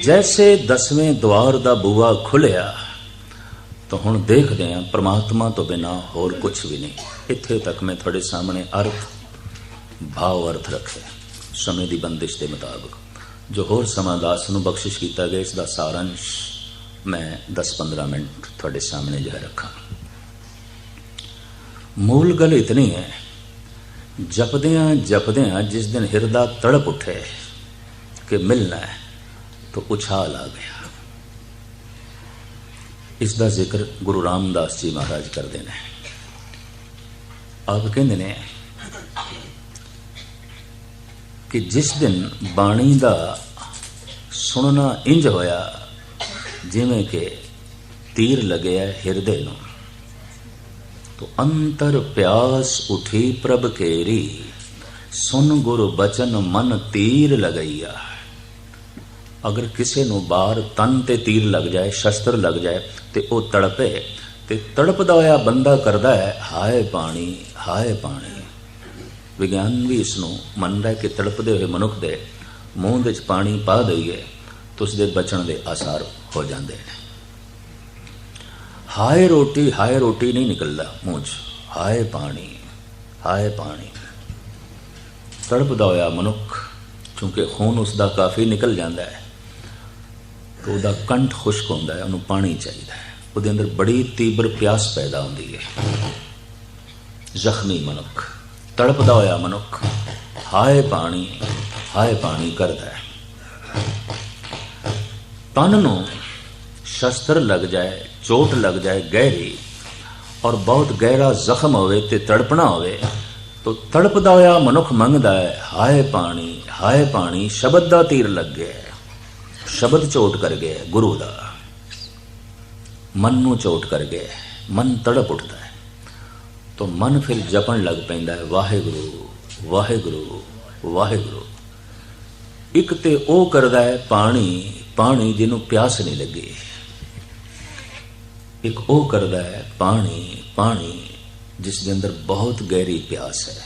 ਜੈਸੇ ਦਸਵੇਂ ਦਵਾਰ ਦਾ ਬੂਆ ਖੁੱਲਿਆ, ਤਾਂ ਹੁਣ ਦੇਖਦੇ ਹਾਂ ਪ੍ਰਮਾਤਮਾ ਤੋਂ ਬਿਨਾ ਹੋਰ ਕੁਝ ਵੀ ਨਹੀਂ। ਇੱਥੇ ਤੱਕ ਮੈਂ ਤੁਹਾਡੇ ਸਾਹਮਣੇ ਅਰਥ, ਭਾਵ ਅਰਥ ਰੱਖਿਆ। ਸਮੇਂ ਦੀ ਬੰਦਿਸ਼ ਦੇ ਮੁਤਾਬਕ। ਜੋ ਹੋਰ ਸਮਾਂ ਦਾਸ ਨੂੰ ਬਖਸ਼ਿਸ਼ ਕੀਤਾ ਗਿਆ, ਇਸ ਦਾ ਸਾਰਾਂਸ਼ ਮੈਂ 10-15 ਮਿੰਟ ਤੁਹਾਡੇ ਸਾਹਮਣੇ ਜਿਹਾ ਰੱਖਾਂ। ਮੂਲ ਗੱਲ ਇਤਨੀ ਹੈ ਜਪਦਿਆਂ ਜਪਦਿਆਂ ਜਿਸ ਦਿਨ ਹਿਰਦਾ ਤੜਪ ਉੱਠੇ, ਕਿ ਮਿਲਣਾ ਹੈ। ਤਾਂ ਉਛਾਲ ਆ ਗਿਆ। ਇਸ ਦਾ ਜ਼ਿਕਰ ਗੁਰੂ ਰਾਮਦਾਸ ਜੀ ਮਹਾਰਾਜ ਕਰਦੇ ਨੇ। ਆਪ ਕਹਿੰਦੇ ਨੇ ਕਿ ਜਿਸ ਦਿਨ ਬਾਣੀ ਦਾ ਸੁਣਨਾ ਇੰਜ ਹੋਇਆ, ਜਿਵੇਂ ਕਿ ਤੀਰ ਲੱਗਿਆ ਹਿਰਦੇ ਨੂੰ, ਤੋ ਅੰਤਰ ਪਿਆਸ ਉਠੀ ਪ੍ਰਭ ਕੇਰੀ, ਸੁਨ ਗੁਰ ਬਚਨ ਮਨ ਤੀਰ ਲਗਈਆ। ਅਗਰ ਕਿਸੇ ਨੂੰ ਬਾਹਰ ਤਨ ਤੇ ਤੀਰ ਲੱਗ ਜਾਏ, ਸ਼ਸਤਰ ਲੱਗ ਜਾਏ, ਤੇ ਉਹ ਤੜਪੇ, ਤੇ ਤੜਪਦਾ ਹੋਇਆ ਬੰਦਾ ਕਰਦਾ ਹੈ, ਹਾਏ ਪਾਣੀ ਹਾਏ ਪਾਣੀ ਵਿਗਿਆਨ ਵੀ ਇਸ ਨੂੰ ਮੰਨਦਾ ਕਿ ਤੜਪਦੇ ਹੋਏ ਮਨੁੱਖ ਦੇ ਮੂੰਹ ਵਿੱਚ ਪਾਣੀ ਪਾ ਦਈਏ, ਤਾਂ ਉਸ ਦੇ ਬਚਣ ਦੇ ਆਸਾਰ ਹੋ ਜਾਂਦੇ ਨੇ। ਹਾਏ ਰੋਟੀ ਹਾਏ ਰੋਟੀ ਨਹੀਂ ਨਿਕਲਦਾ ਮੂੰਹ 'ਚ। ਹਾਏ ਪਾਣੀ ਹਾਏ ਪਾਣੀ ਤੜਪਦਾ ਹੋਇਆ ਮਨੁੱਖ ਕਿਉਂਕਿ ਖੂਨ ਉਸ ਦਾ ਕਾਫੀ ਨਿਕਲ ਜਾਂਦਾ ਹੈ। ਤਾਂ ਉਹਦਾ ਕੰਠ ਖੁਸ਼ਕ ਹੁੰਦਾ ਹੈ, ਉਹਨੂੰ ਪਾਣੀ ਚਾਹੀਦਾ ਹੈ। ਉਹਦੇ ਅੰਦਰ ਬੜੀ ਤੀਬਰ ਪਿਆਸ ਪੈਦਾ ਹੁੰਦੀ ਹੈ। ਜ਼ਖਮੀ ਮਨੁੱਖ, ਤੜਪਦਾ ਹੋਇਆ ਮਨੁੱਖ, ਹਾਏ ਪਾਣੀ ਹਾਏ ਪਾਣੀ ਕਰਦਾ ਹੈ। ਤਨ ਨੂੰ ਸ਼ਸਤਰ ਲੱਗ ਜਾਏ, ਚੋਟ ਲੱਗ ਜਾਏ, ਗਹਿਰੀ, ਔਰ ਬਹੁਤ ਗਹਿਰਾ ਜ਼ਖਮ ਹੋਵੇ ਤੇ ਤੜਪਣਾ ਹੋਵੇ, ਤਾਂ ਤੜਪਦਾ ਹੋਇਆ ਮਨੁੱਖ ਮੰਗਦਾ ਹੈ, ਹਾਏ ਪਾਣੀ ਹਾਏ ਪਾਣੀ, ਸ਼ਬਦ ਦਾ ਤੀਰ ਲੱਗ। ਗਿਆ ਸ਼ਬਦ ਚੋਟ ਕਰ ਗਿਆ ਗੁਰੂ ਦਾ। ਮਨ ਨੂੰ ਚੋਟ ਕਰ ਗਿਆ ਮਨ ਤੜਪ ਉੱਠਦਾ ਹੈ। ਤਾਂ ਮਨ ਫਿਰ ਜਪਣ ਲੱਗ ਪੈਂਦਾ ਹੈ, ਵਾਹਿਗੁਰੂ ਵਾਹਿਗੁਰੂ ਵਾਹਿਗੁਰੂ। ਇੱਕ ਤੇ ਉਹ ਕਰਦਾ ਹੈ, ਪਾਣੀ ਪਾਣੀ ਜਿਹਨੂੰ ਪਿਆਸ ਨਹੀਂ ਲੱਗੀ। ਇੱਕ ਉਹ ਕਰਦਾ ਹੈ, ਪਾਣੀ ਪਾਣੀ, ਜਿਸ ਦੇ ਅੰਦਰ ਬਹੁਤ ਗਹਿਰੀ ਪਿਆਸ ਹੈ।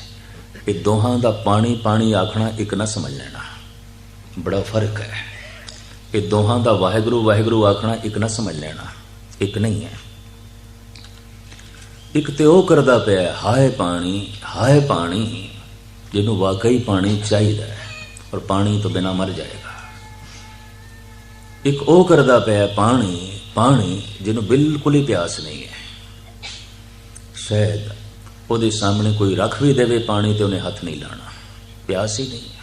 ਇਹ ਦੋਹਾਂ ਦਾ ਪਾਣੀ ਪਾਣੀ ਆਖਣਾ ਇੱਕ ਨਾ ਸਮਝ ਲੈਣਾ। ਬੜਾ ਫ਼ਰਕ ਹੈ। ਇਹ ਦੋਹਾਂ ਦਾ ਵਾਹਿਗੁਰੂ ਵਾਹਿਗੁਰੂ ਆਖਣਾ ਇੱਕ ਨਾ ਸਮਝ ਲੈਣਾ, ਇੱਕ ਨਹੀਂ ਹੈ। ਇੱਕ ਤੇ ਉਹ ਕਰਦਾ ਪਿਆ ਹਾਏ ਪਾਣੀ ਹਾਏ ਪਾਣੀ, ਜਿਹਨੂੰ ਵਾਕਈ ਪਾਣੀ ਚਾਹੀਦਾ ਹੈ ਔਰ ਪਾਣੀ ਤੋਂ ਬਿਨਾ ਮਰ ਜਾਏਗਾ। ਇੱਕ ਉਹ ਕਰਦਾ ਪਿਆ ਪਾਣੀ ਪਾਣੀ ਜਿਹਨੂੰ ਬਿਲਕੁਲ ਹੀ ਪਿਆਸ ਨਹੀਂ ਹੈ। ਸ਼ਾਇਦ ਉਹਦੇ ਸਾਹਮਣੇ ਕੋਈ ਰੱਖ ਵੀ ਦੇਵੇ ਪਾਣੀ ਤੇ ਉਹਨੇ ਹੱਥ ਨਹੀਂ ਲਾਣਾ ਪਿਆਸ ਹੀ ਨਹੀਂ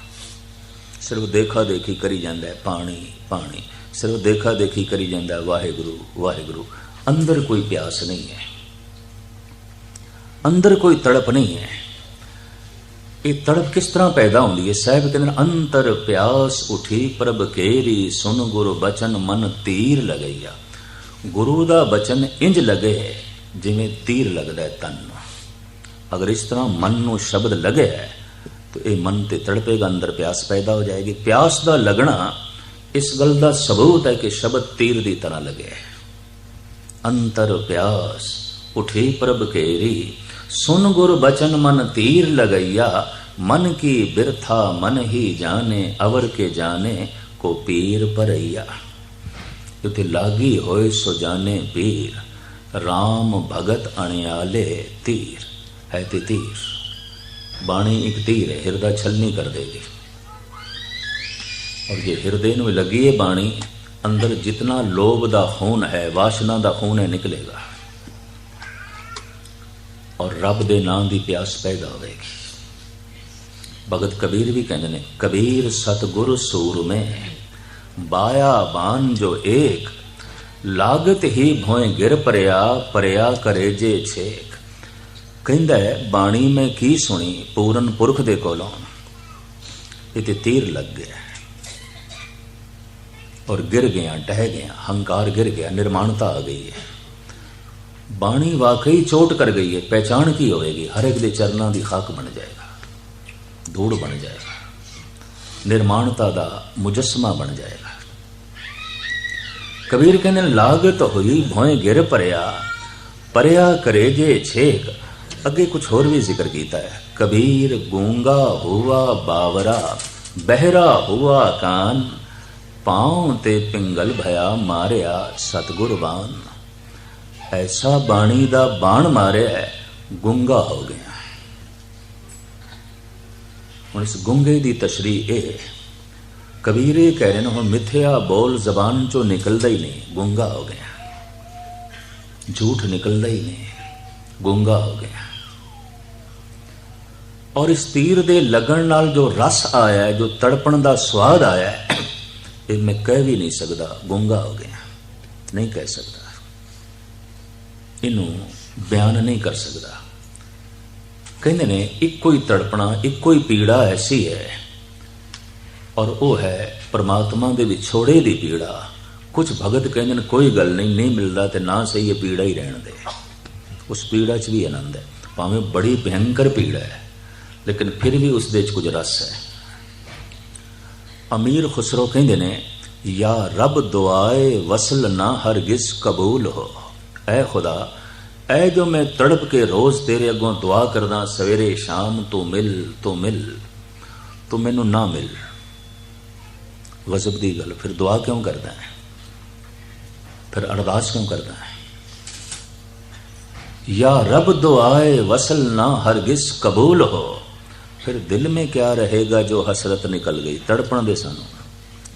ਸਿਰਫ ਦੇਖਾ ਦੇਖੀ ਕਰੀ ਜਾਂਦਾ ਹੈ, ਪਾਣੀ ਪਾਣੀ। ਸਿਰਫ ਦੇਖਾ ਦੇਖੀ ਕਰੀ ਜਾਂਦਾ ਵਾਹਿਗੁਰੂ ਵਾਹਿਗੁਰੂ। ਅੰਦਰ ਕੋਈ ਪਿਆਸ ਨਹੀਂ ਹੈ। ਅੰਦਰ ਕੋਈ ਤੜਪ ਨਹੀਂ ਹੈ। ਇਹ ਤੜਪ ਕਿਸ ਤਰ੍ਹਾਂ ਪੈਦਾ ਹੁੰਦੀ ਹੈ? ਸਾਹਿਬ ਕਹਿੰਦੇ ਨੇ, ਅੰਤਰ ਪਿਆਸ ਉਠੀ, ਪ੍ਰਭ ਕੇਰੀ ਸੁਨ ਗੁਰ ਬਚਨ ਮਨ ਤੀਰ ਲਗਈਆ। ਗੁਰੂ ਦਾ ਬਚਨ ਇੰਜ ਲਗੇ ਜਿਵੇਂ ਤੀਰ ਲੱਗਦਾ ਤਨ ਨੂੰ। ਅਗਰ ਇਸ ਤਰ੍ਹਾਂ ਮਨ ਨੂੰ ਸ਼ਬਦ ਲਗੇ ਹੈ ਤਾਂ ਇਹ ਮਨ ਤੇ ਤੜਪੇਗਾ, ਅੰਦਰ ਪਿਆਸ ਪੈਦਾ ਹੋ ਜਾਏਗੀ। ਪਿਆਸ ਦਾ ਲੱਗਣਾ ਇਸ ਗੱਲ ਦਾ ਸਬੂਤ ਹੈ ਕਿ ਸ਼ਬਦ ਤੀਰ ਦੀ ਤਰ੍ਹਾਂ ਲੱਗਿਆ ਹੈ ਅੰਤਰ ਪਿਆਸ, ਉਠੀ ਪ੍ਰਭ ਕੇਰੀ, ਸੁਨ ਗੁਰ ਬਚਨ ਮਨ ਤੀਰ ਲਗਈਆ, ਮਨ ਕੀ ਬਿਰਥਾ ਮਨ ਹੀ ਜਾਣੇ, ਅਵਰ ਕੇ ਜਾਣੇ, ਕੋ ਪੀਰ ਭਰਈਆ। ਉਤੇ ਲਾਗੀ ਹੋਏ ਸੋ ਜਾਣੇ ਪੀਰ RAM ਭਗਤ ਅਣਿਆਲੇ ਤੀਰ, ਹੈ ਤੇ ਤੀਰ। ਬਾਣੀ ਇੱਕ ਧੀਰ ਹੈ, ਹਿਰਦਾ ਛਲਨੀ ਕਰ ਦੇਗੀ ਔਰ ਜੇ ਹਿਰਦੇ ਨੂੰ ਲੱਗੀ ਹੈ ਬਾਣੀ, ਅੰਦਰ ਜਿਤਨਾ ਲੋਭ ਦਾ ਖੂਨ ਹੈ, ਵਾਸ਼ਨਾ ਦਾ ਖੂਨ ਹੈ ਨਿਕਲੇਗਾ। ਔਰ ਰੱਬ ਦੇ ਨਾਮ ਦੀ ਪਿਆਸ ਪੈਦਾ ਹੋਵੇਗੀ। ਭਗਤ ਕਬੀਰ ਵੀ ਕਹਿੰਦੇ ਨੇ, ਕਬੀਰ ਸਤਗੁਰ ਸੂਰ ਮੈਂ ਬਾਇਆ ਬਾਨ ਜੋ ਏਕ, ਲਾਗਤ ਹੀ ਭੋਏ ਗਿਰ ਪਰਿਆ ਪਰਿਆ ਕਰੇ ਜੇ ਛੇਕ। ਕਹਿੰਦਾ ਹੈ, ਬਾਣੀ ਮੈਂ ਕੀ ਸੁਣੀ? ਪੂਰਨ ਪੁਰਖ ਦੇ ਕੋਲੋਂ। ਇਹ ਤੇ ਤੀਰ ਲੱਗ ਗਿਆ। ਔਰ ਗਿਰ ਗਿਆ, ਟਹਿ ਗਿਆ, ਹੰਕਾਰ ਗਿਰ ਗਿਆ, ਨਿਰਮਾਣਤਾ ਆ ਗਈ ਹੈ। ਬਾਣੀ ਵਾਕਈ ਚੋਟ ਕਰ ਗਈ ਹੈ। ਪਹਿਚਾਣ ਕੀ ਹੋਵੇਗੀ? ਹਰ ਇੱਕ ਦੇ ਚਰਨਾਂ ਦੀ ਖਾਕ ਬਣ ਜਾਏਗਾ। ਧੂੜ ਬਣ ਜਾਏਗਾ। ਨਿਰਮਾਣਤਾ ਦਾ ਮੁਜਸਮਾ ਬਣ ਜਾਏਗਾ। ਕਬੀਰ ਕਹਿੰਦੇ ਲਾਗਤ ਹੋਈ ਭੋਏ ਗਿਰ ਪਰਿਆ ਪਰਿਆ ਕਰੇ ਜੇ ਛੇਕ। ਅੱਗੇ ਕੁਝ ਹੋਰ ਵੀ ਜ਼ਿਕਰ ਕੀਤਾ ਹੈ। ਕਬੀਰ, ਗੂੰਗਾ ਹੁਆ, ਬਾਵਰਾ, ਬਹਿਰਾ ਹੁਆ ਕਾਨ ਪਾਉ ਤੇ ਪਿੰਗਲ ਭਇਆ ਮਾਰਿਆ ਸਤਗੁਰ ਬਾਣ ਐਸਾ ਬਾਣੀ ਦਾ ਬਾਣ ਮਾਰਿਆ ਗੁੰਗਾ ਹੋ ਗਿਆ। ਹੁਣ ਇਸ ਗੁੰਗੇ ਦੀ ਤਸ਼ਰੀਹ ਇਹ ਕਬੀਰ ਇਹ ਕਹਿ ਰਹੇ ਨੇ, ਹੁਣ ਮਿੱਥਿਆ ਬੋਲ ਜ਼ਬਾਨ ਚੋਂ ਨਿਕਲਦਾ ਹੀ ਨਹੀਂ, ਗੁੰਗਾ ਹੋ ਗਿਆ। ਝੂਠ ਨਿਕਲਦਾ ਹੀ ਨਹੀਂ, ਗੁੰਗਾ ਹੋ ਗਿਆ। ਔਰ ਇਸ ਤੀਰ ਦੇ ਲੱਗਣ ਨਾਲ ਜੋ ਰਸ ਆਇਆ ਜੋ ਤੜਪਣ ਦਾ ਸਵਾਦ ਆਇਆ ਇਹ ਮੈਂ ਕਹਿ ਵੀ ਨਹੀਂ ਸਕਦਾ, ਗੁੰਗਾ ਹੋ ਗਿਆ। ਨਹੀਂ ਕਹਿ ਸਕਦਾ। ਇਹਨੂੰ ਬਿਆਨ ਨਹੀਂ ਕਰ ਸਕਦਾ। ਕਹਿੰਦੇ ਨੇ, ਇੱਕੋ ਹੀ ਤੜਪਣਾ, ਇੱਕੋ ਹੀ ਪੀੜਾ ਐਸੀ ਹੈ। ਔਰ ਉਹ ਹੈ ਪਰਮਾਤਮਾ ਦੇ ਵਿਛੋੜੇ ਦੀ ਪੀੜਾ। ਕੁਝ ਭਗਤ ਕਹਿੰਦੇ ਨੇ, ਕੋਈ ਗੱਲ ਨਹੀਂ ਨਹੀਂ ਮਿਲਦਾ ਤੇ ਨਾ ਸਹੀ ਇਹ ਪੀੜਾ ਹੀ ਰਹਿਣ ਦੇ। ਉਸ ਪੀੜਾ 'ਚ ਵੀ ਆਨੰਦ ਹੈ। ਭਾਵੇਂ ਬੜੀ ਭਿਆਨਕ ਪੀੜਾ ਹੈ। लेकिन फिर भी उस कुछ रस है। अमीर खुसरो कहते ने, या रब दुआए वसल ना हरगिज कबूल हो। ऐ खुदा, ऐ जो मैं तड़प के रोज़ तेरे अगों दुआ करदा, सवेरे शाम तू मिल तू मिल, तू मैनू ना मिल। गजब की गल, फिर दुआ क्यों करता है? फिर अरदास क्यों करता है? या रब दुआए वसल ना हरगिज कबूल हो। ਫਿਰ ਦਿਲ ਮੇ ਕਿਆ ਰਹੇਗਾ ਜੋ ਹਸਰਤ ਨਿਕਲ ਗਈ? ਤੜਪਣ ਦੇ ਸਾਨੂੰ।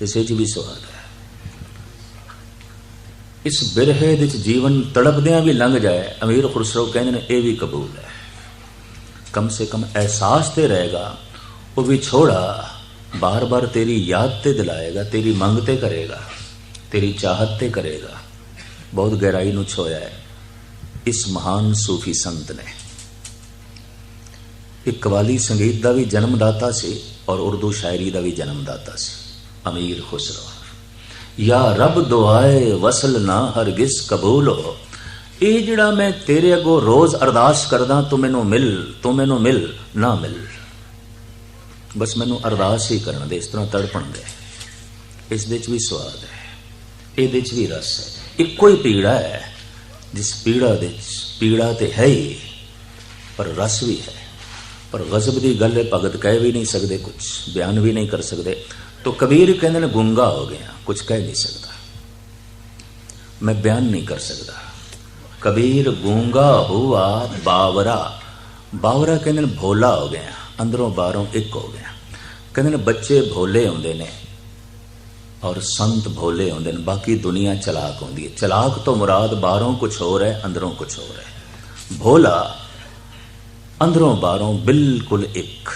ਇਸੇ 'ਚ ਵੀ ਸਵਾਲ ਹੈ। ਇਸ ਬਿਰਹੇ ਵਿੱਚ ਜੀਵਨ ਤੜਪਦਿਆਂ ਵੀ ਲੰਘ ਜਾਏ, ਅਮੀਰ ਖੁਸਰੋ ਕਹਿੰਦੇ ਨੇ, ਇਹ ਵੀ ਕਬੂਲ ਹੈ। ਕਮ ਸੇ ਕਮ ਅਹਿਸਾਸ ਤੇ ਰਹੇਗਾ, ਉਹ ਵੀ ਛੋੜਾ, ਬਾਰ-ਬਾਰ ਤੇਰੀ ਯਾਦ ਤੇ ਦਿਲਾਏਗਾ, ਤੇਰੀ ਮੰਗ ਤੇ ਕਰੇਗਾ, ਤੇਰੀ ਚਾਹਤ ਤੇ ਕਰੇਗਾ। ਬਹੁਤ ਗਹਿਰਾਈ ਨੂੰ ਛੋਇਆ ਹੈ। ਇਸ ਮਹਾਨ ਸੂਫੀ ਸੰਤ ਨੇ। ਇੱਕ ਕਵਾਲੀ ਸੰਗੀਤ ਦਾ ਵੀ ਜਨਮਦਾਤਾ ਸੀ ਔਰ ਉਰਦੂ ਸ਼ਾਇਰੀ ਦਾ ਵੀ ਜਨਮਦਾਤਾ ਸੀ। ਅਮੀਰ ਖੁਸਰੋ, ਯਾ ਰੱਬ ਦੁਆਏ ਵਸਲ ਨਾ ਹਰਗਿਜ਼ ਕਬੂਲ ਹੋ। ਇਹ ਜਿਹੜਾ ਮੈਂ ਤੇਰੇ ਅੱਗੋਂ ਰੋਜ਼ ਅਰਦਾਸ ਕਰਦਾ, ਤੂੰ ਮੈਨੂੰ ਮਿਲ, ਤੂੰ ਮੈਨੂੰ ਮਿਲ, ਨਾ ਮਿਲ। ਬਸ ਮੈਨੂੰ ਅਰਦਾਸ ਹੀ ਕਰਨ ਦੇ, ਇਸ ਤਰ੍ਹਾਂ ਤੜਪਣ ਦੇ। ਇਸ ਦੇ ਚ ਵੀ ਸਵਾਦ ਹੈ, ਇਹਦੇ ਚ ਵੀ ਰਸ ਹੈ। ਇੱਕੋ ਹੀ ਪੀੜਾ ਹੈ, ਜਿਸ ਪੀੜਾ ਦੇ, ਪੀੜਾ ਤੇ ਹੈ ਹੀ, ਪਰ ਰਸ ਵੀ ਹੈ। ਪਰ ਗਜ਼ਬ ਦੀ ਗੱਲ ਹੈ, ਭਗਤ ਕਹਿ ਵੀ ਨਹੀਂ ਸਕਦੇ ਕੁਝ ਬਿਆਨ ਵੀ ਨਹੀਂ ਕਰ ਸਕਦੇ। ਤੋ ਕਬੀਰ ਕਹਿੰਦੇ ਨੇ, ਗੁੰਗਾ ਹੋ ਗਿਆ ਕੁਝ ਕਹਿ ਨਹੀਂ ਸਕਦਾ। ਮੈਂ ਬਿਆਨ ਨਹੀਂ ਕਰ ਸਕਦਾ। ਕਬੀਰ, ਗੂੰਗਾ ਹੁਆ, ਬਾਵਰਾ। ਬਾਵਰਾ ਕਹਿੰਦੇ ਨੇ, ਭੋਲਾ ਹੋ ਗਿਆ, ਅੰਦਰੋਂ ਬਾਹਰੋਂ ਇੱਕ ਹੋ ਗਿਆ। ਕਹਿੰਦੇ ਨੇ, ਬੱਚੇ ਭੋਲੇ ਹੁੰਦੇ ਨੇ ਔਰ ਸੰਤ ਭੋਲੇ ਹੁੰਦੇ ਨੇ, ਬਾਕੀ ਦੁਨੀਆ ਚਲਾਕ ਹੁੰਦੀ ਹੈ। ਚਲਾਕ ਤੋਂ ਮੁਰਾਦ ਬਾਹਰੋਂ ਕੁਝ ਹੋਰ ਹੈ, ਅੰਦਰੋਂ ਕੁਝ ਹੋਰ ਹੈ। ਭੋਲਾ ਅੰਦਰੋਂ ਬਾਹਰੋਂ ਬਿਲਕੁਲ ਇੱਕ।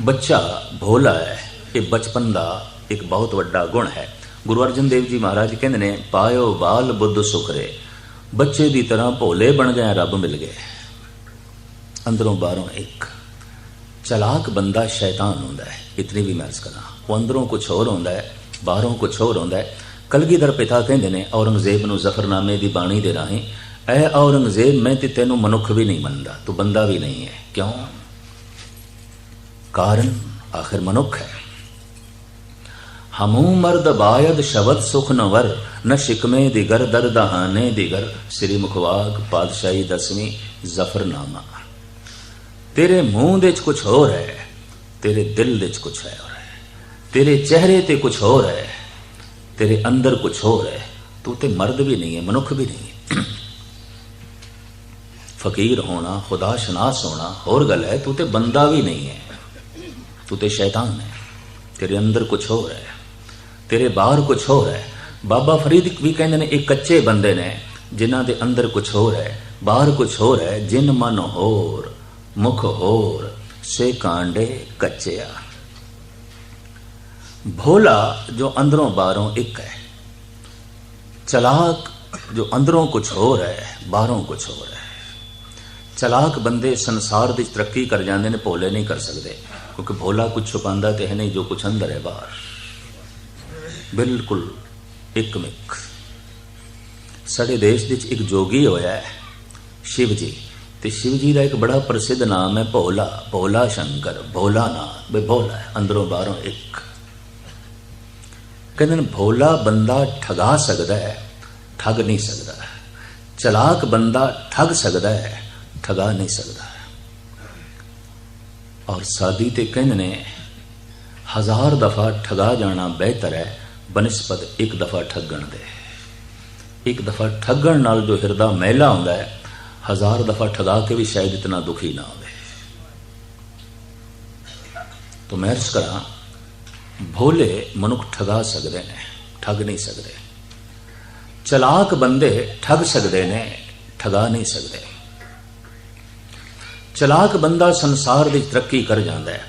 ਬੱਚਾ ਭੋਲਾ ਹੈ ਇਹ ਬਚਪਨ ਦਾ ਇੱਕ ਬਹੁਤ ਵੱਡਾ ਗੁਣ ਹੈ। ਗੁਰੂ ਅਰਜਨ ਦੇਵ ਜੀ ਮਹਾਰਾਜ ਕਹਿੰਦੇ ਨੇ, ਪਾਇਓ ਬਾਲ ਬੁੱਧ ਸੁਖਰੇ ਬੱਚੇ ਦੀ ਤਰ੍ਹਾਂ ਭੋਲੇ ਬਣ ਗਏ ਰੱਬ ਮਿਲ ਗਏ। ਅੰਦਰੋਂ ਬਾਹਰੋਂ ਇੱਕ। ਚਲਾਕ ਬੰਦਾ ਸ਼ੈਤਾਨ ਹੁੰਦਾ ਹੈ। ਇਤਨੀ ਵੀ ਮੈਂ ਅਰਜ਼ ਕਰਾਂ। ਉਹ ਅੰਦਰੋਂ ਕੁਝ ਹੋਰ ਹੁੰਦਾ ਹੈ, ਬਾਹਰੋਂ ਕੁਝ ਹੋਰ ਹੁੰਦਾ ਹੈ। ਕਲਗੀਧਰ ਪਿਤਾ ਕਹਿੰਦੇ ਨੇ, ਔਰੰਗਜ਼ੇਬ ਨੂੰ ਜ਼ਫਰਨਾਮੇ ਦੀ ਬਾਣੀ ਦੇ ਰਾਹੀਂ ਐ ਔਰੰਗਜ਼ੇਬ, ਮੈਂ ਤੇ ਤੈਨੂੰ ਮਨੁੱਖ ਵੀ ਨਹੀਂ ਮੰਨਦਾ, ਤੂੰ ਬੰਦਾ ਵੀ ਨਹੀਂ ਹੈ ਕਿਉਂ? ਕਾਰਨ ਆਖਿਰ ਮਨੁੱਖ ਹੈ। ਹਮੂ ਮਰਦ ਬਾਇਦ ਸ਼ਬਦ ਸੁਖ ਨਵਰ ਨ ਸ਼ਿਕਮੇ ਦਿਗਰ ਦਰਦਹਾਨੇ ਦਿਗਰ, ਸ੍ਰੀ ਮੁਖਵਾਕ ਪਾਤਸ਼ਾਹੀ ਦਸਵੀਂ ਜ਼ਫਰਨਾਮਾ। ਤੇਰੇ ਮੂੰਹ ਦੇ ਚ ਕੁਝ ਹੋਰ ਹੈ, ਤੇਰੇ ਦਿਲ ਦੇ ਚ ਕੁਝ ਹੈ ਹੋਰ ਹੈ। ਤੇਰੇ ਚਿਹਰੇ ਤੇ ਕੁਝ ਹੋਰ ਹੈ, ਤੇਰੇ ਅੰਦਰ ਕੁਝ ਹੋਰ ਹੈ। ਤੂੰ ਤੇ ਮਰਦ ਵੀ ਨਹੀਂ ਹੈ ਮਨੁੱਖ ਵੀ ਨਹੀਂ ਹੈ ਫਕੀਰ ਹੋਣਾ, ਖੁਦਾ ਸ਼ਨਾਸ ਹੋਣਾ ਹੋਰ ਗੱਲ ਹੈ, ਤੂੰ ਤੇ ਬੰਦਾ ਵੀ ਨਹੀਂ ਹੈ। ਤੂੰ ਤੇ ਸ਼ੈਤਾਨ ਹੈ। ਤੇਰੇ ਅੰਦਰ ਕੁਝ ਹੋਰ ਹੈ। ਤੇਰੇ ਬਾਹਰ ਕੁਝ ਹੋਰ ਹੈ। ਬਾਬਾ ਫਰੀਦ ਵੀ ਕਹਿੰਦੇ ਨੇ, ਇਹ ਕੱਚੇ ਬੰਦੇ ਨੇ, ਜਿਨ੍ਹਾਂ ਦੇ ਅੰਦਰ ਕੁਝ ਹੋਰ ਹੈ। ਬਾਹਰ ਕੁਝ ਹੋਰ ਹੈ, ਜਿਨ ਮਨ ਹੋਰ, ਮੁਖ ਹੋਰ, ਸੇ ਕਾਂਡੇ ਕੱਚਿਆ। ਭੋਲਾ ਜੋ ਅੰਦਰੋਂ ਬਾਹਰੋਂ ਇੱਕ ਹੈ। ਚਲਾਕ ਜੋ ਅੰਦਰੋਂ ਕੁਝ ਹੋਰ ਹੈ, ਬਾਹਰੋਂ ਕੁਝ ਹੋਰ ਹੈ। ਚਲਾਕ ਬੰਦੇ ਸੰਸਾਰ ਵਿੱਚ ਤਰੱਕੀ ਕਰ ਜਾਂਦੇ ਨੇ, ਭੋਲੇ ਨਹੀਂ ਕਰ ਸਕਦੇ। ਕਿਉਂਕਿ ਭੋਲਾ ਕੁਝ ਛੁਪਾਉਂਦਾ ਤੇ ਹੈ ਨਹੀਂ ਜੋ ਕੁਝ ਅੰਦਰ ਹੈ ਬਾਹਰ। ਬਿਲਕੁਲ ਇੱਕਮਿਕ ਸਾਡੇ ਦੇਸ਼ ਵਿੱਚ ਇੱਕ ਜੋਗੀ ਹੋਇਆ ਹੈ ਸ਼ਿਵ ਜੀ ਤੇ ਸ਼ਿਵ ਜੀ ਦਾ ਇੱਕ ਬੜਾ ਪ੍ਰਸਿੱਧ ਨਾਮ ਹੈ ਭੋਲਾ। ਭੋਲਾ ਸ਼ੰਕਰ, ਭੋਲਾ ਨਾਮ ਬੇ ਭੋਲਾ ਅੰਦਰੋਂ ਬਾਹਰੋਂ ਇੱਕ। ਕਹਿੰਦੇ ਨੇ, ਭੋਲਾ ਬੰਦਾ ਠਗਾ ਸਕਦਾ ਹੈ, ਠੱਗ ਨਹੀਂ ਸਕਦਾ। ਚਲਾਕ ਬੰਦਾ ਠੱਗ ਸਕਦਾ ਹੈ ਠਗਾ ਨਹੀਂ ਸਕਦਾ। ਔਰ ਸਾਦੀ ਤੇ ਕਹਿੰਦੇ ਨੇ, ਹਜ਼ਾਰ ਦਫਾ ਠਗਾ ਜਾਣਾ ਬਿਹਤਰ ਹੈ ਬਨਸਪਤ ਇੱਕ ਦਫਾ ਠੱਗਣ ਦੇ। ਇੱਕ ਦਫਾ ਠੱਗਣ ਨਾਲ ਜੋ ਹਿਰਦਾ ਮਹਿਲਾ ਹੁੰਦਾ ਹੈ, ਹਜ਼ਾਰ ਦਫਾ ਠਗਾ ਕੇ ਵੀ ਸ਼ਾਇਦ ਇਤਨਾ ਦੁਖੀ ਨਾ ਹੋਵੇ। ਤੋ ਮੈਂ ਅਰਜ਼ ਕਰਾਂ, ਭੋਲੇ ਮਨੁੱਖ ਠਗਾ ਸਕਦੇ ਨੇ, ਠੱਗ ਨਹੀਂ ਸਕਦੇ। ਚਲਾਕ ਬੰਦੇ ਠੱਗ ਸਕਦੇ ਨੇ, ਠਗਾ ਨਹੀਂ ਸਕਦੇ। ਚਲਾਕ ਬੰਦਾ ਸੰਸਾਰ ਵਿੱਚ ਤਰੱਕੀ ਕਰ ਜਾਂਦਾ ਹੈ।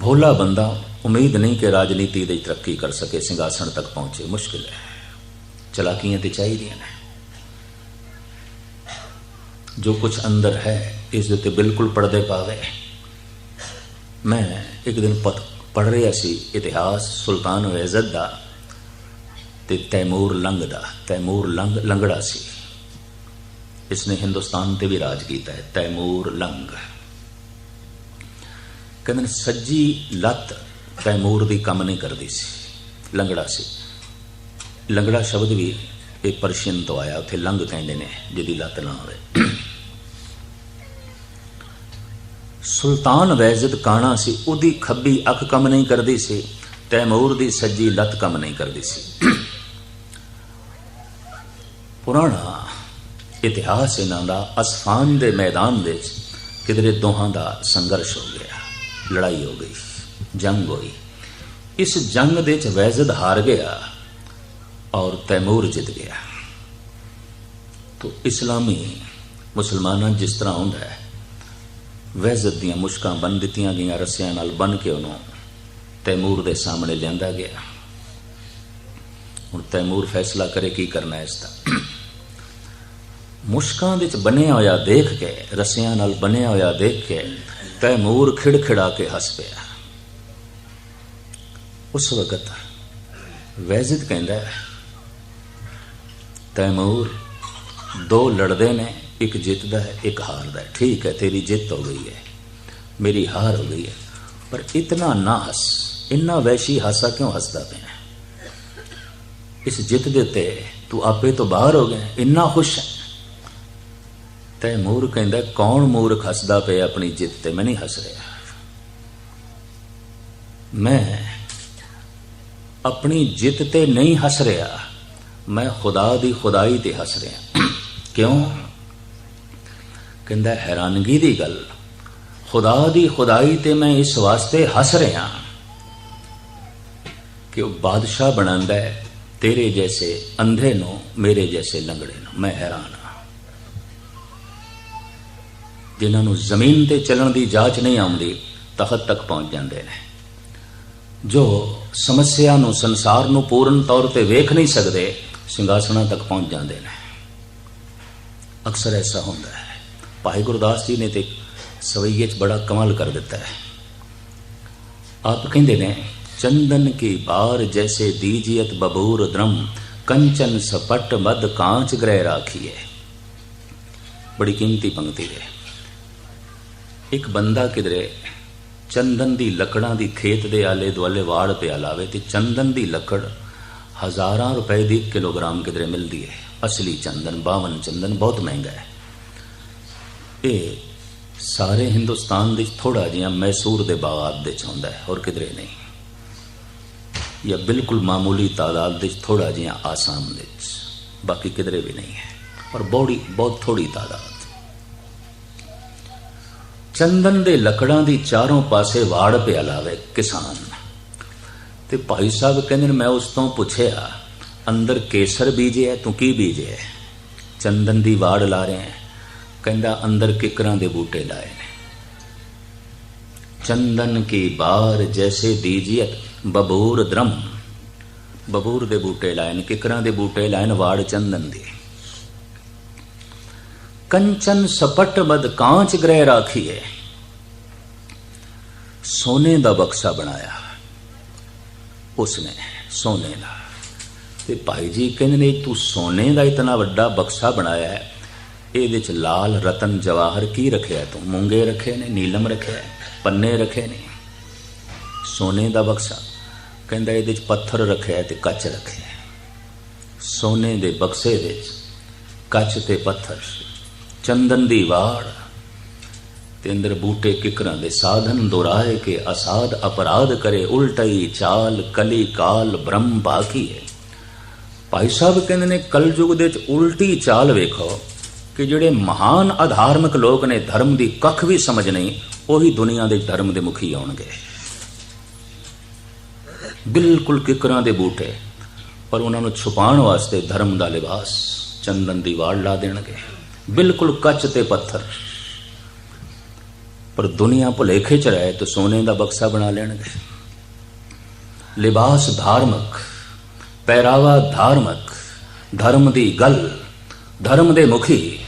ਭੋਲਾ ਬੰਦਾ ਉਮੀਦ ਨਹੀਂ ਕਿ ਰਾਜਨੀਤੀ ਦੇ ਤਰੱਕੀ ਕਰ ਸਕੇ, ਸਿੰਘਾਸਣ ਤੱਕ ਪਹੁੰਚੇ। ਮੁਸ਼ਕਿਲ ਹੈ। ਚਲਾਕੀਆਂ ਤੇ ਚਾਹੀਦੀਆਂ ਨੇ। ਜੋ ਕੁਝ ਅੰਦਰ ਹੈ, ਇਸ ਦੇ ਉੱਤੇ ਬਿਲਕੁਲ ਪਰਦੇ ਪਾਵੇ। ਮੈਂ ਇੱਕ ਦਿਨ ਪਤ ਪੜ ਰਿਹਾ ਸੀ, ਇਤਿਹਾਸ ਸੁਲਤਾਨ ਵੈਜ਼ਦ ਦਾ ਤੇ ਤੈਮੂਰ ਲੰਗ ਦਾ, ਤੈਮੂਰ ਲੰਗ ਲੰਗੜਾ ਸੀ। ਇਸ ਨੇ ਹਿੰਦੁਸਤਾਨ ਤੇ ਵੀ ਰਾਜ ਕੀਤਾ ਹੈ। ਤੈਮੂਰ ਲੰਗ ਕਹਿੰਦੇ ਸੱਜੀ ਲੱਤ ਤੈਮੂਰ ਦੀ ਕੰਮ ਨਹੀਂ ਕਰਦੀ ਸੀ। ਲੰਗੜਾ ਸੀ। ਲੰਗੜਾ ਸ਼ਬਦ ਵੀ ਇਹ ਪਰਸ਼ੀਅਨ ਤੋਂ ਆਇਆ। ਉੱਥੇ ਲੰਗ ਕਹਿੰਦੇ ਨੇ, ਜਿਹਦੀ ਲੱਤ ਨਾ ਹੋਵੇ। ਸੁਲਤਾਨ ਵੈਜ਼ਦ ਕਾਣਾ ਸੀ। ਉਹਦੀ ਖੱਬੀ ਅੱਖ ਕੰਮ ਨਹੀਂ ਕਰਦੀ ਸੀ। ਤੈਮੂਰ ਦੀ ਸੱਜੀ ਲੱਤ ਕੰਮ ਨਹੀਂ ਕਰਦੀ ਸੀ। ਪੁਰਾਣਾ ਇਤਿਹਾਸ ਇਹਨਾਂ ਦਾ ਅਸਫਾਨ ਦੇ ਮੈਦਾਨ ਵਿੱਚ ਕਿਧਰੇ ਦੋਹਾਂ ਦਾ ਸੰਘਰਸ਼ ਹੋ ਗਿਆ, ਲੜਾਈ ਹੋ ਗਈ, ਜੰਗ ਹੋਈ। ਇਸ ਜੰਗ ਦੇ ਵਿੱਚ ਵੈਜ਼ਦ ਹਾਰ ਗਿਆ ਔਰ ਤੈਮੂਰ ਜਿੱਤ ਗਿਆ। ਤੋ ਇਸਲਾਮੀ ਮੁਸਲਮਾਨਾਂ ਜਿਸ ਤਰ੍ਹਾਂ ਹੁੰਦਾ ਹੈ, ਵੈਜ਼ਦ ਦੀਆਂ ਮੁਸ਼ਕਾਂ ਬੰਨ ਦਿੱਤੀਆਂ ਗਈਆਂ, ਰੱਸਿਆਂ ਨਾਲ ਬੰਨ ਕੇ ਉਹਨੂੰ ਤੈਮੂਰ ਦੇ ਸਾਹਮਣੇ ਲਿਆਂਦਾ ਗਿਆ। ਹੁਣ ਤੈਮੂਰ ਫੈਸਲਾ ਕਰੇ ਕੀ ਕਰਨਾ ਇਸ ਦਾ? ਮੁਸ਼ਕਾਂ ਵਿੱਚ ਬਣਿਆ ਹੋਇਆ ਦੇਖ ਕੇ, ਰੱਸਿਆਂ ਨਾਲ ਬਣਿਆ ਹੋਇਆ ਦੇਖ ਕੇ ਤੈਮੂਰ ਖਿੜਖਿੜਾ ਕੇ ਹੱਸ ਪਿਆ। ਉਸ ਵਕਤ ਵੈਜ਼ਿਦ ਕਹਿੰਦਾ ਤੈਮੂਰ ਦੋ ਲੜਦੇ ਨੇ, ਇੱਕ ਜਿੱਤਦਾ ਹੈ, ਇੱਕ ਹਾਰਦਾ ਹੈ। ਠੀਕ ਹੈ, ਤੇਰੀ ਜਿੱਤ ਹੋ ਗਈ ਹੈ, ਮੇਰੀ ਹਾਰ ਹੋ ਗਈ ਹੈ। ਪਰ ਇਤਨਾ ਨਾ ਹੱਸ, ਇੰਨਾ ਵੈਸ਼ੀ ਹਾਸਾ ਕਿਉਂ ਹੱਸਦਾ ਪਿਆ ਇਸ ਜਿੱਤ ਦੇ ਤੇ ਤੂੰ ਆਪੇ ਤੋਂ ਬਾਹਰ ਹੋ ਗਿਆ ਇੰਨਾ ਖੁਸ਼ ਹੈ। ਤੈ ਤੈਮੂਰ ਕਹਿੰਦਾ, ਕੌਣ ਮੂਰਖ ਹੱਸਦਾ ਪਿਆ ਆਪਣੀ ਜਿੱਤ ਤੇ? ਮੈਂ ਨਹੀਂ ਹੱਸ ਰਿਹਾ। ਮੈਂ ਆਪਣੀ ਜਿੱਤ ਤੇ ਨਹੀਂ ਹੱਸ ਰਿਹਾ। ਮੈਂ ਖੁਦਾ ਦੀ ਖੁਦਾਈ ਤੇ ਹੱਸ ਰਿਹਾ। ਕਿਉਂ? ਕਹਿੰਦਾ, ਹੈਰਾਨਗੀ ਦੀ ਗੱਲ। ਖੁਦਾ ਦੀ ਖੁਦਾਈ ਤੇ ਮੈਂ ਇਸ ਵਾਸਤੇ ਹੱਸ ਰਿਹਾ ਕਿ ਉਹ ਬਾਦਸ਼ਾਹ ਬਣਾਉਂਦਾ ਹੈ, ਤੇਰੇ ਜੈਸੇ ਅੰਧੇ ਨੂੰ, ਮੇਰੇ ਜੈਸੇ ਲੰਗੜੇ ਨੂੰ। ਮੈਂ ਹੈਰਾਨ ਜਿਨ੍ਹਾਂ ਨੂੰ ਜ਼ਮੀਨ ਤੇ ਚੱਲਣ ਦੀ ਜਾਂਚ ਨਹੀਂ ਆਉਂਦੀ, ਤਖਤ ਤੱਕ ਪਹੁੰਚ ਜਾਂਦੇ ਨੇ। ਜੋ ਸਮੱਸਿਆ ਨੂੰ ਸੰਸਾਰ ਨੂੰ ਪੂਰਨ ਤੌਰ ਤੇ ਵੇਖ ਨਹੀਂ ਸਕਦੇ, ਸਿੰਘਾਸਣਾ ਤੱਕ ਪਹੁੰਚ ਜਾਂਦੇ ਨੇ। ਅਕਸਰ ਐਸਾ ਹੁੰਦਾ ਹੈ। ਭਾਈ ਗੁਰਦਾਸ ਜੀ ਨੇ ਤੇ ਸਵਈਏ 'ਚ ਬੜਾ ਕਮਾਲ ਕਰ ਦਿੱਤਾ ਹੈ। ਆਪ ਕਹਿੰਦੇ ਨੇ, ਚੰਦਨ ਕੀ ਬਾਰ ਜੈਸੇ ਦੀਜੀਤ ਬਬੂਰ ਦਰਮ, ਕੰਚਨ ਸਪਟ ਮਦ ਕਾਂਚ ਗ੍ਰਹਿ ਰਾਖੀਏ ਬੜੀ ਕੀਮਤੀ ਪੰਕਤੀ ਹੈ। ਇੱਕ ਬੰਦਾ ਕਿਧਰੇ ਚੰਦਨ ਦੀ ਲੱਕੜਾਂ ਦੀ ਖੇਤ ਦੇ ਆਲੇ ਦੁਆਲੇ ਵਾੜ ਪਿਆ ਲਾਵੇ ਤੇ ਚੰਦਨ ਦੀ ਲੱਕੜ ਹਜ਼ਾਰਾਂ ਰੁਪਏ ਦੀ ਕਿਲੋਗ੍ਰਾਮ ਕਿਧਰੇ ਮਿਲਦੀ ਹੈ। ਅਸਲੀ ਚੰਦਨ ਬਾਵਨ ਚੰਦਨ ਬਹੁਤ ਮਹਿੰਗਾ ਹੈ। ਇਹ ਸਾਰੇ ਹਿੰਦੁਸਤਾਨ ਦੇ ਥੋੜਾ ਜਿਹਾ ਮੈਸੂਰ ਦੇ ਬਾਗਾਤ ਦੇ ਚ ਹੁੰਦਾ ਹੈ, ਹੋਰ ਕਿਧਰੇ ਨਹੀਂ। ਜਾਂ ਬਿਲਕੁਲ ਮਾਮੂਲੀ ਤਾਦਾਦ ਦੇ ਥੋੜਾ ਜਿਹਾ ਆਸਾਮ ਦੇ ਬਾਕੀ ਕਿਧਰੇ ਵੀ ਨਹੀਂ ਹੈ। ਔਰ ਬੋੜੀ, ਬਹੁਤ ਥੋੜੀ ਤਾਦਾਦ। ਚੰਦਨ ਦੇ ਲੱਕੜਾਂ ਦੀ ਚਾਰੋਂ ਪਾਸੇ ਵਾੜ ਪਿਆ ਲਾਵੇ ਕਿਸਾਨ। ਤੇ ਭਾਈ ਸਾਹਿਬ ਕਹਿੰਦੇ ਨੇ, ਮੈਂ ਉਸ ਤੋਂ ਪੁੱਛਿਆ, ਅੰਦਰ ਕੇਸਰ ਬੀਜੇ ਹੈ ਤੂੰ ਕੀ ਬੀਜੇ ਹੈ ਚੰਦਨ ਦੀ ਵਾੜ ਲਾ ਰਿਹਾ ਕਹਿੰਦਾ, ਅੰਦਰ ਕਿਕਰਾਂ ਦੇ ਬੂਟੇ ਲਾਏ ਨੇ। ਚੰਦਨ ਕੀ ਬਾਰ ਜੈਸੇ ਦੀਜੀਤ ਬਬੂਰ ਦਰਮ। ਬਬੂਰ ਦੇ ਬੂਟੇ ਲਾਏ ਨੇ, ਕਿਕਰਾਂ ਦੇ ਬੂਟੇ ਲਾਏ ਨੇ, ਵਾੜ ਚੰਦਨ ਦੀ। ਕੰਚਨ ਸਪਟ ਬਦ ਕਾਂਚ ਗ੍ਰਹਿ ਰਾਖੀਏ ਸੋਨੇ ਦਾ ਬਕਸਾ ਬਣਾਇਆ। ਉਸਨੇ ਸੋਨੇ ਦਾ। ਤੇ ਭਾਈ ਜੀ ਕਹਿੰਦੇ ਨੇ, ਤੂੰ ਸੋਨੇ ਦਾ ਇਤਨਾ ਵੱਡਾ ਬਕਸਾ ਬਣਾਇਆ ਹੈ। ਇਹਦੇ ਚ ਲਾਲ ਰਤਨ ਜਵਾਹਰ ਕੀ ਰੱਖਿਆ ਤੂੰ? ਮੂੰਗੇ ਰੱਖੇ ਨੇ, ਨੀਲਮ ਰੱਖਿਆ ਪੰਨੇ ਰੱਖੇ ਨੇ। ਸੋਨੇ ਦਾ ਬਕਸਾ। ਕਹਿੰਦਾ ਇਹਦੇ ਚ ਪੱਥਰ ਰੱਖਿਆ ਤੇ ਕੱਚ ਰੱਖਿਆ ਸੋਨੇ ਦੇ ਬਕਸੇ ਵਿੱਚ ਕੱਚ ਤੇ ਪੱਥਰ ਚੰਦਨ ਦੀ ਵਾੜ। ਤੇ ਅੰਦਰ ਬੂਟੇ ਕਿਕਰਾਂ ਦੇ ਸਾਧਨ ਦੁਰਾਏ ਕੇ ਅਸਾਧ ਅਪਰਾਧ ਕਰੇ ਉਲਟਈ ਚਾਲ, ਕਲੀ ਕਾਲ, ਬ੍ਰਹਮ ਬਾਕੀ ਹੈ। ਭਾਈ ਸਾਹਿਬ ਕਹਿੰਦੇ ਨੇ ਕਲਯੁਗ ਦੇ ਵਿੱਚ ਉਲਟੀ ਚਾਲ ਵੇਖੋ ਕਿ ਜਿਹੜੇ ਮਹਾਨ ਅਧਾਰਮਿਕ ਲੋਕ ਨੇ, ਧਰਮ ਦੀ ਕੱਖ ਵੀ ਸਮਝ ਨਹੀਂ, ਉਹੀ ਦੁਨੀਆ ਦੇ ਧਰਮ ਦੇ ਮੁਖੀ ਆਉਣਗੇ। ਬਿਲਕੁਲ ਕਿਕਰਾਂ ਦੇ ਬੂਟੇ, ਪਰ ਉਹਨਾਂ ਨੂੰ ਛੁਪਾਉਣ ਵਾਸਤੇ ਧਰਮ ਦਾ ਲਿਬਾਸ ਚੰਦਨ ਦੀ ਵਾੜ ਲਾ ਦੇਣਗੇ। ਬਿਲਕੁਲ ਕੱਚ ਤੇ ਪੱਥਰ। ਪਰ ਦੁਨੀਆ ਭੁਲੇਖੇ ਚ ਰਹੇ ਤਾਂ ਸੋਨੇ ਦਾ ਬਕਸਾ ਬਣਾ ਲੈਣਗੇ। ਲਿਬਾਸ ਧਾਰਮਿਕ, ਪਹਿਰਾਵਾ ਧਾਰਮਿਕ, ਧਰਮ ਦੀ ਗੱਲ, ਧਰਮ ਦੇ ਮੁਖੀ,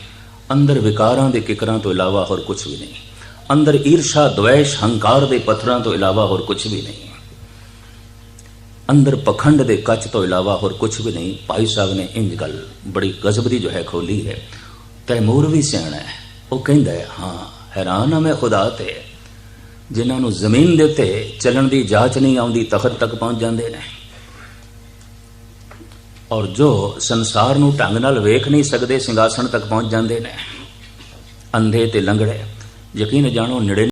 ਅੰਦਰ ਵਿਕਾਰਾਂ ਦੇ ਕਿਕਰਾਂ ਤੋਂ ਇਲਾਵਾ ਹੋਰ ਕੁਝ ਵੀ ਨਹੀਂ। ਅੰਦਰ ਈਰਸ਼ਾ ਦ્વੈਸ਼ ਹੰਕਾਰ ਦੇ ਪੱਥਰਾਂ ਤੋਂ ਇਲਾਵਾ ਹੋਰ ਕੁਝ ਵੀ ਨਹੀਂ। ਅੰਦਰ ਪਖੰਡ ਦੇ ਕੱਚ ਤੋਂ ਇਲਾਵਾ ਹੋਰ ਕੁਝ ਵੀ ਨਹੀਂ। ਭਾਈ ਸਾਹਿਬ ਨੇ ਇੰਜ ਗੱਲ ਬੜੀ ਗਜ਼ਬ ਦੀ ਜੋ ਹੈ ਖੋਲੀ ਹੈ। ਤੈਮੂਰ ਵੀ ਸਿਆਣਾ ਹੈ। ਉਹ ਕਹਿੰਦਾ ਹੈ, ਹਾਂ, ਹੈਰਾਨ ਆ ਮੈਂ ਖੁਦਾ ਤੇ। ਜਿਨ੍ਹਾਂ ਨੂੰ ਜ਼ਮੀਨ ਦੇ ਉੱਤੇ ਚੱਲਣ ਦੀ ਜਾਂਚ ਨਹੀਂ ਆਉਂਦੀ, ਤਖਤ ਤੱਕ ਪਹੁੰਚ ਜਾਂਦੇ ਨੇ। ਔਰ ਜੋ ਸੰਸਾਰ ਨੂੰ ਢੰਗ ਨਾਲ ਵੇਖ ਨਹੀਂ ਸਕਦੇ, ਸਿੰਘਾਸਣ ਤੱਕ ਪਹੁੰਚ ਜਾਂਦੇ ਨੇ। ਅੰਧੇ ਤੇ ਲੰਗੜੇ, ਯਕੀਨ ਜਾਣੋ, ਨੇੜੇ